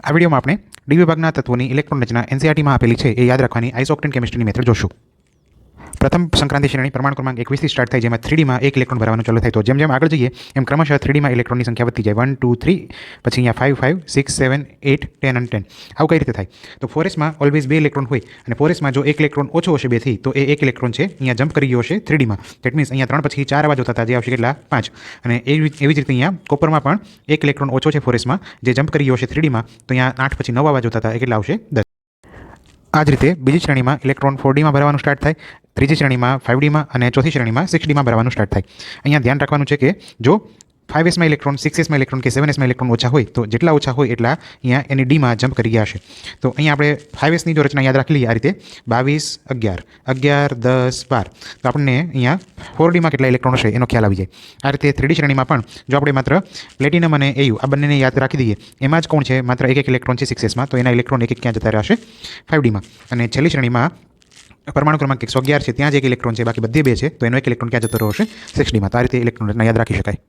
આ વિડીયોમાં આપણે ડી વિભાગના તત્વોની ઇલેક્ટ્રોન રચના એનસીઆરટીમાં આપેલી છે એ યાદ રાખવાની આઇસોક્ટેન કેમિસ્ટ્રીની મેથડ જોશું. પ્રથમ સંક્રાંતિ શ્રેણી પ્રમાણ ક્રમાંક એકવીસથી સ્ટાર્ટ થાય, જેમાં થ્રીડીમાં એક ઇલેક્ટ્રોન ભરવાનું ચાલુ થાય. તો જેમ જેમ આગળ જઈએ, એમ ક્રમશઃ થ્રીડીમાં ઇલેક્ટ્રોનની સંખ્યા વધતી જાય. વન ટુ થ્રી પછી અહીંયા five five six seven eight ten અને ટેન આવું કઈ રીતે થાય? તો ફોરેસ્ટમાં ઓલવેઝ બે ઇલેક્ટ્રોન હોય અને ફોરેસ્ટમાં જો એક ઇલેક્ટ્રોન ઓછો હશે બેથી, તો એ એક ઇલેક્ટ્રોન છે, અહીંયા જમ્પ કરી ગયો હશે થ્રીડીમાં. દેટ મીન્સ અહીંયા ત્રણ પછી ચાર અવાજો થતા જે આવશે કેટલા? પાંચ. અને એવી એવી જ રીતે અહીંયા કોપરમાં પણ એક ઇલેક્ટ્રોન ઓછો છે ફોરેસ્ટમાં જે જમ્પ કરી ગયો છે થ્રીડીમાં, તો અહીંયા આઠ પછી નવ અવાજો થતા એ કેટલા આવશે? દસ. આ જ રીતે બીજી શ્રેણીમાં ઇલેક્ટ્રોન ફોર ડીમાં ભરવાનું સ્ટાર્ટ થાય, ત્રીજી શ્રેણીમાં ફાઇવ ડીમાં અને ચોથી શ્રેણીમાં સિક્સ ડીમાં ભરવાનું સ્ટાર્ટ થાય. અહીંયા ધ્યાન રાખવાનું છે કે જો ફાઇવ એસમાં ઇલેક્ટ્રોન સિક્સ એસમાં ઇલેક્ટ્રોન કે સેવન એસમાં ઇલેક્ટ્રોન ઓછા હોય, તો જેટલા ઓછા હોય એટલા અહીંયા એની ડીમાં જમ્પ કરી ગયા હશે તો અહીંયા આપણે ફાઇવ એસની જો રચના યાદ રાખી લઈએ આ રીતે, બાવીસ, અગિયાર અગિયાર, દસ, બાર. તો આપણને અહીંયા ફોર ડીમાં કેટલા ઇલેક્ટ્રોન હશે એનો ખ્યાલ આવી જાય. આ રીતે થ્રીડી શ્રેણીમાં પણ જો આપણે માત્ર પ્લેટિનમ અને એયુ આ બંનેને યાદ રાખી દઈએ, એમાં જ કોણ છે? માત્ર એક એક ઇલેક્ટ્રોન છે સિક્સ એસમાં તો એના ઇલેક્ટ્રોન એક એક ક્યાં જતા રહેશે? ફાઇવ ડીમાં અને છેલ્લી શ્રેણીમાં પરમાણુ ક્રમાંક એકસો અગિયાર છે, ત્યાં જ એક ઇલેક્ટ્રોન છે, બાકી બધી બે છે, તો એનો એક ઇલેક્ટ્રોન ક્યાં જતો રહેશે? સિક્સ ડીમાં તો આ રીતે ઇલેક્ટ્રોન યાદ રાખી શકાય.